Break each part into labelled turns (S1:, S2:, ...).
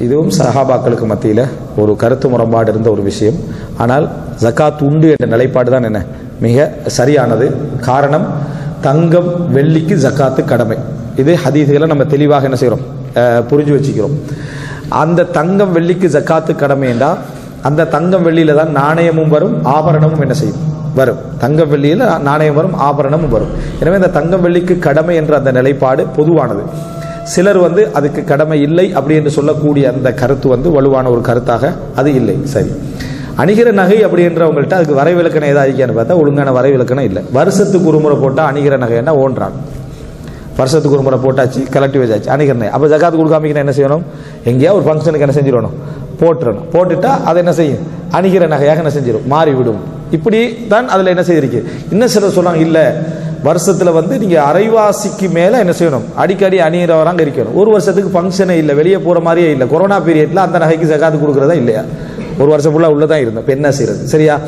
S1: இதுவும் சஹாபாக்களுக்கு மத்தியில் ஒரு கருத்து முரண்பாடு இருந்த ஒரு விஷயம். ஆனால் ஜக்காத் உண்டு என்ற நிலைப்பாடு தான் என்ன? மிக சரியானது. காரணம் தங்கம் வெள்ளிக்கு ஜக்காத்து கடமை. இது ஹதீதுகளை நம்ம தெளிவாக என்ன செய்கிறோம்? அஹ், புரிஞ்சு வச்சுக்கிறோம். அந்த தங்கம் வெள்ளிக்கு ஜக்காத்து கடமை என்றால் அந்த தங்கம் வெள்ளியில தான் நாணயமும் வரும் ஆபரணமும் என்ன செய்யும்? வரும். தங்கம் வெள்ளியில் நாணயம் வரும் ஆபரணமும் வரும். எனவே இந்த தங்கம் வெள்ளிக்கு கடமை என்ற அந்த நிலைப்பாடு பொதுவானது. சிலர் வந்து அதுக்கு கடமை இல்லை அப்படி என்று சொல்லக்கூடிய அந்த கருத்து வந்து வலுவான ஒரு கருத்தாக அது இல்லை. சரி. அணிகிற நகை அப்படின்றவங்கள்ட்ட அதுக்கு வரைவிலக்கணம் ஏதாவது இருக்கான்னு பார்த்தா ஒழுங்கான வரைவிலக்கணம் இல்லை. வருஷத்துக்கு ஒரு முறை போட்டால் அணிகிற நகைன்னா ஓன்றான். வருஷத்துக்கு ஒரு முறை போட்டாச்சு கலட்டி வச்சாச்சு அணிகிறேன் அப்போ ஜகாத்து கொடுக்காமிக்கணும் என்ன செய்யணும்? எங்கேயா ஒரு ஃபங்க்ஷனுக்கு என்ன செஞ்சிடணும்? போட்டுறணும். போட்டுட்டா அதை என்ன செய்யும்? அணிகிற நகையாக என்ன செஞ்சிடும்? மாறிவிடும். இப்படி தான் அதில் என்ன செய்திருக்கு? இன்னும் சிலர் சொல்கிறாங்க இல்லை வருஷத்தில் வந்து நீங்கள் அரைவாசிக்கு மேலே என்ன செய்யணும்? அடிக்கடி அணிகிறவராங்க இருக்கணும். ஒரு வருஷத்துக்கு ஃபங்க்ஷனே இல்லை வெளியே போகிற மாதிரியே இல்லை. கொரோனா பீரியடில் அந்த நகைக்கு ஜகாத்து கொடுக்குறதா இல்லையா? ஒரு வருஷம் ஃபுல்லாக உள்ளே தான் இருந்தோம். இப்போ என்ன செய்யறது? சரியா?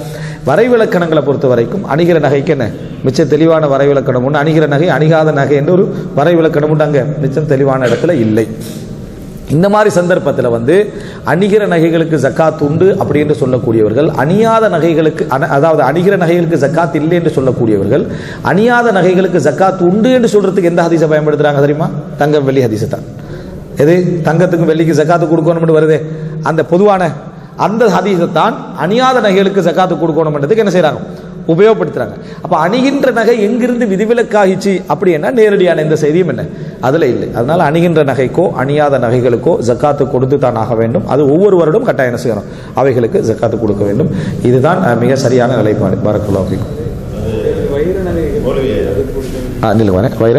S1: வரைவிலக்கணங்களை பொறுத்த வரைக்கும் அணிகிற நகைக்கு என்ன? மிச்சம் தெளிவான வரைவிலக்கணம் உண்டு. அணிகிற நகை அணிகாத நகை என்று ஒரு வரைவிலக்கணம் உண்டு அங்கே. மிச்சம் தெளிவான இடத்துல இல்லை. இந்த மாதிரி சந்தர்ப்பத்தில் வந்து அணிகிற நகைகளுக்கு ஜக்காத் உண்டு அப்படி என்று சொல்லக்கூடியவர்கள் அணியாத நகைகளுக்கு அதாவது அணிகிற நகைகளுக்கு ஜக்காத் இல்லை என்று சொல்லக்கூடியவர்கள் அணியாத நகைகளுக்கு ஜக்காத் உண்டு என்று சொல்றதுக்கு எந்த ஹதீஸை பயன்படுத்துறாங்க தெரியுமா? தங்கம் வெள்ளி ஹதீஸை தான். எது? தங்கத்துக்கும் வெள்ளிக்கு ஜக்காத்து கொடுக்கணும்னு வருதே. அந்த பொதுவான அந்த ஹதீஸை தான் அணியாத நகைகளுக்கு ஜக்காத்து கொடுக்கணும்ன்றதுக்கு என்ன செய்கிறாங்க உபயோகப்படுத்துறாங்க. அப்ப அணிகின்ற நகை எங்கிருந்து விதிவிலக்காகிச்சு அப்படின்னா நேரடியான இந்த செய்தியும் என்ன? அதுல இல்லை. அதனால அணிகின்ற நகைக்கோ அணியாத நகைகளுக்கோ ஜக்காத்து கொடுத்து தான் ஆக வேண்டும். அது ஒவ்வொரு வருடம் கட்டாயம் செய்யணும்? அவைகளுக்கு ஜக்காத்து கொடுக்க வேண்டும். இதுதான் மிக சரியான நிலைப்பாடு. பரக்குல்லா
S2: வைர
S1: நிலுவானே வைர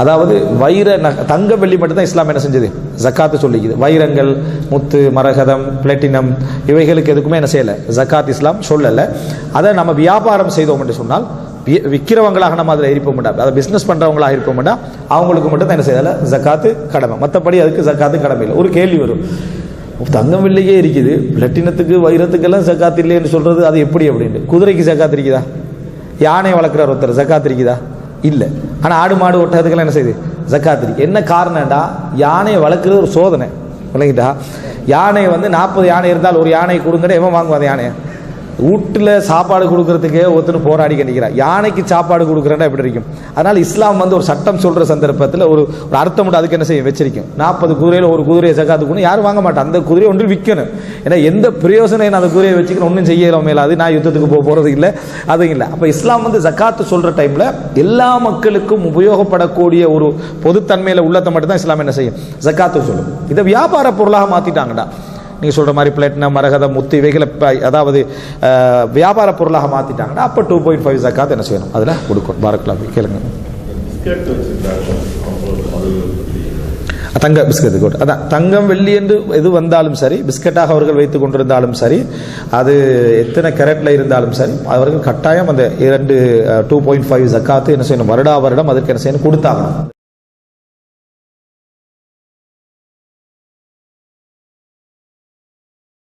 S1: அதாவது வைர நக தங்க வெள்ளி மட்டும்தான் இஸ்லாம் என்ன செஞ்சது? ஜக்காத்து சொல்லிக்குது. வைரங்கள் முத்து மரகதம் பிளட்டினம் இவைகளுக்கு எதுக்குமே என்ன செய்யலை. ஜக்காத் இஸ்லாம் சொல்லலை. அதை நம்ம வியாபாரம் செய்தோம் என்று சொன்னால் விற்கிறவங்களாக நம்ம அதில் இருப்போம் மாட்டோம் அதை பிஸ்னஸ் பண்ணுறவங்களாக இருப்போம் அவங்களுக்கு மட்டும் தான் என்ன செய்யலை? ஜக்காத்து கடமை. மற்றபடி அதுக்கு ஜக்காத்து கடமை இல்லை. ஒரு கேள்வி வரும். தங்கம் வெள்ளியே இருக்குது. பிளட்டினத்துக்கு வைரத்துக்கெல்லாம் ஜக்காத் இல்லைன்னு சொல்கிறது அது எப்படி அப்படின்னு குதிரைக்கு ஜக்காத்து இருக்குதா? யானை வளர்க்குற ஒருத்தர். ஜக்காத்து இருக்குதா? இல்லை. ஆனால் ஆடு மாடு ஓட்டுறதுக்கெல்லாம் என்ன செய்யுது ஜக்காத்திரி என்ன காரணம்டா? யானையை வளர்க்குறது ஒரு சோதனை. விளங்கிட்டா? யானை வந்து நாற்பது யானை இருந்தால் ஒரு யானை கொடுங்கடா எவன் வாங்குவான் அந்த யானையை? வீட்டில் சாப்பாடு கொடுக்கறதுக்கே ஒருத்தர் போராடி கண்டிக்கிறார் யானைக்கு சாப்பாடு கொடுக்குறேன்னா எப்படி இருக்கும்? அதனால் இஸ்லாம் வந்து ஒரு சட்டம் சொல்கிற சந்தர்ப்பத்தில் ஒரு ஒரு அர்த்தம் உண்டு. அதுக்கு என்ன செய்யும்? வச்சிருக்கும். நாற்பது குதிரையில் ஒரு குதிரையை ஜக்காத்து யாரும் வாங்க மாட்டேன் அந்த குதிரையை ஒன்று விற்கணும். ஏன்னா எந்த பிரயோசனம் நான் அந்த குதிரையை வச்சுக்கணும் ஒன்றும் செய்யலாம் மேலாது. நான் யுத்தத்துக்கு போக போகிறது இல்லை. அதுவும் இல்லை. அப்போ இஸ்லாம் வந்து ஜக்காத்து சொல்கிற டைமில் எல்லா மக்களுக்கும் உபயோகப்படக்கூடிய ஒரு பொதுத்தன்மையில் உள்ளத்தை மட்டும்தான் இஸ்லாம் என்ன செய்யும்? ஜக்காத்து சொல்லும். இதை வியாபார பொருளாக மாற்றிட்டாங்கடா நீங்க சொல்ற மாதிரி பிளாட்டினம் மரகதம் முத்து இவைகளை அதாவது வியாபார பொருளாக மாத்திட்டாங்கன்னா அப்போ டூ பாயிண்ட் ஃபைவ் ஜக்காத் என்ன செய்யணும்? அதில் கொடுக்கணும். பாரக்கலாம் கேளுங்க. தங்க பிஸ்கட் கோட் அதான் தங்கம் வெள்ளி என்று எது வந்தாலும் சரி பிஸ்கட்டாக அவர்கள் வைத்துக் கொண்டிருந்தாலும் சரி அது எத்தனை கேரட்ல இருந்தாலும் சரி அவர்கள் கட்டாயம் அந்த இரண்டு டூ பாயிண்ட் ஃபைவ் ஜக்காத்து என்ன செய்யணும்? வருடா வருடம் அதற்கு என்ன செய்யணும்? கொடுத்தாகணும்.